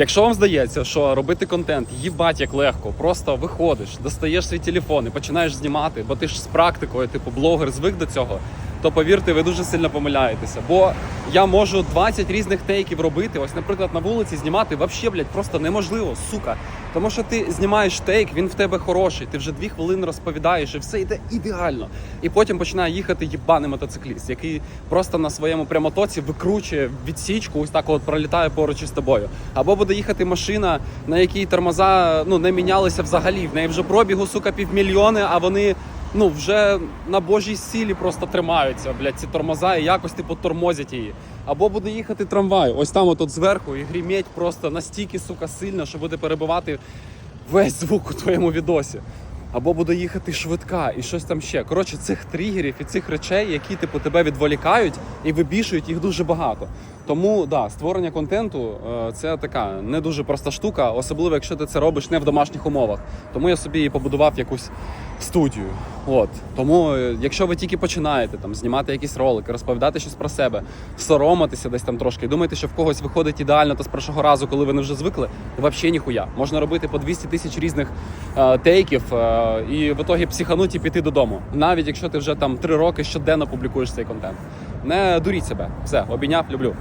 Якщо вам здається, що робити контент їбать як легко, просто виходиш, достаєш свій телефон і починаєш знімати, бо ти ж з практикою, типу блогер звик до цього, то повірте, ви дуже сильно помиляєтеся. Бо я можу 20 різних тейків робити. Ось, наприклад, на вулиці знімати вообще, блядь, просто неможливо, сука. Тому що ти знімаєш тейк, він в тебе хороший, ти вже дві хвилини розповідаєш, і все йде ідеально. І потім починає їхати їбаний мотоцикліст, який просто на своєму прямотоці викручує відсічку, ось так от пролітає поруч із тобою. Або буде їхати машина, на якій тормоза ну не мінялися взагалі. В неї вже пробігу, сука, півмільйони, а вони. Ну, вже на божій сілі просто тримаються, блядь, ці тормоза і якось типу тормозять її. Або буде їхати трамвай, ось там от зверху, і гріміть просто настільки, сука, сильно, що буде перебивати весь звук у твоєму відосі. Або буде їхати швидка і щось там ще. Коротше, цих тригерів і цих речей, які типу тебе відволікають і вибішують, їх дуже багато. Тому да, створення контенту е, це така не дуже проста штука, особливо якщо ти це робиш не в домашніх умовах. Тому я собі і побудував якусь студію. От тому, е, якщо ви тільки починаєте там знімати якісь ролики, розповідати щось про себе, соромитися десь там трошки, і думаєте, що в когось виходить ідеально, то з першого разу, коли вони вже звикли, взагалі ніхуя. Можна робити по 200 тисяч різних е, тейків е, і в ітогі психануть і піти додому. Навіть якщо ти вже там три роки щоденно публікуєш цей контент. Не дуріть себе. Все, обійняв, люблю.